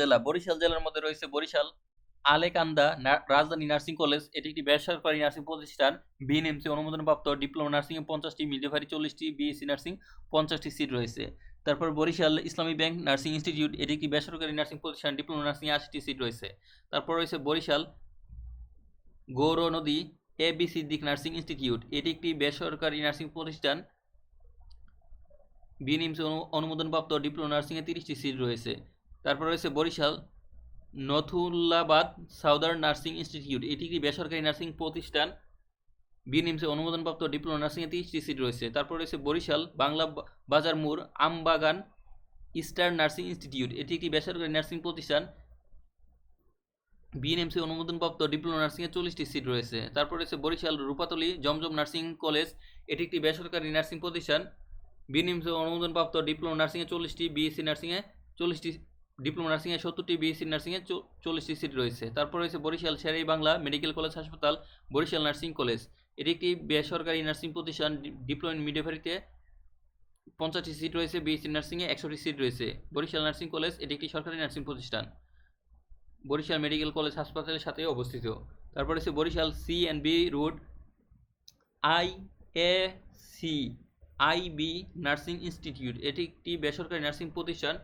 জেলা, বরিশাল জেলার মধ্যে রয়েছে বরিশাল, আলেকান্দা রাজধানী নার্সিং কলেজ, এটি একটি বেসরকারি নার্সিং প্রতিষ্ঠান বিএনএমসি অনুমোদনপ্রাপ্ত, ডিপ্লোমা নার্সিং এ পঞ্চাশটি মিডওয়াইফারি চল্লিশটি বিএসসি নার্সিং পঞ্চাশটি সিট রয়েছে। তারপর বরিশাল ইসলামী ব্যাংক নার্সিং ইনস্টিটিউট, এটি একটি বেসরকারি নার্সিং প্রতিষ্ঠান, ডিপ্লোমা নার্সিং এ আশিটি সিট রয়েছে। তারপর রয়েছে Barishal Gournadi, A B Siddique nursing institute, এটি একটি বেসরকারি নার্সিং প্রতিষ্ঠান বিএনএমসি অনুমোদনপ্রাপ্ত, ডিপ্লোমা নার্সিংয়ে তিরিশটি সিট রয়েছে। তারপর রয়েছে Barishal, Nathullabad southern nursing institute. এটি একটি বেসরকারি নার্সিং প্রতিষ্ঠান। বিএনএমসি অনুমোদনপ্রাপ্ত ডিপ্লোমা নার্সিংয়ে তিরিশটি সিট রয়েছে। তারপর রয়েছে বরিশাল, বাংলা বাজার মোড়, আমবাগান, ইস্টার্ন নার্সিং ইনস্টিটিউট। এটি একটি বেসরকারি নার্সিং প্রতিষ্ঠান। বিএনএমসি অনুমোদনপ্রাপ্ত ডিপ্লোমা নার্সিংয়ে চল্লিশটি সিট রয়েছে। তারপর রয়েছে বরিশাল রূপাতলি জমজম নার্সিং কলেজ। এটি একটি বেসরকারি নার্সিং প্রতিষ্ঠান। বিএনএমসি অনুমোদনপ্রাপ্ত ডিপ্লোমা নার্সিংয়ে চল্লিশটি, বিএসসি নার্সিংয়ে চল্লিশটি ডিপ্লোমা নার্সিংয়ে সত্তরটি বিএসসি নার্সিংয়ে চল্লিশটি সিট রয়েছে। তারপর রয়েছে বরিশাল শেরাই বাংলা মেডিকেল কলেজ হাসপাতাল, বরিশাল নার্সিং কলেজ। এটি একটি বেসরকারি নার্সিং প্রতিষ্ঠান ডিপ্লোমা ইন মিডওয়াইফারিতে পঞ্চাশটি সিট রয়েছে বিএসসি নার্সিংয়ে একশোটি সিট রয়েছে। বরিশাল নার্সিং কলেজ, এটি একটি সরকারি নার্সিং প্রতিষ্ঠান। বরিশাল মেডিকেল কলেজ হাসপাতালের সাথে অবস্থিত। তারপর রয়েছে Barishal C and B road I A C IB nursing institute. এটি একটি বেসরকারি নার্সিং প্রতিষ্ঠান।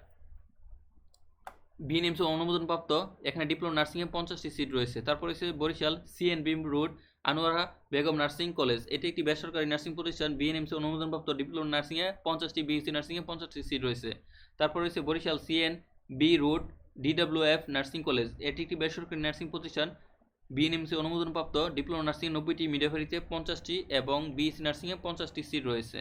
বিএনএমসি অনুমোদনপ্রাপ্ত, এখানে ডিপ্লোমা নার্সিংয়ে পঞ্চাশটি সিট রয়েছে। তারপর রয়েছে Barishal CNB road Anwara Begum nursing college. এটি একটি বেসরকারি নার্সিং প্রতিষ্ঠান। বিএনএমসি অনুমোদনপ্রাপ্ত ডিপ্লোমা নার্সিংয়ে পঞ্চাশটি বিএসসি নার্সিংয়ে পঞ্চাশটি সিট রয়েছে। তারপর রয়েছে Barishal CN B road DWF nursing college. এটি একটি বেসরকারি নার্সিং প্রতিষ্ঠান। বিএনএমসি অনুমোদনপ্রাপ্ত ডিপ্লোমা নার্সিং নব্বইটি মিডিয়াফারিতে পঞ্চাশটি এবং বিএসসি নার্সিংয়ে পঞ্চাশটি সিট রয়েছে।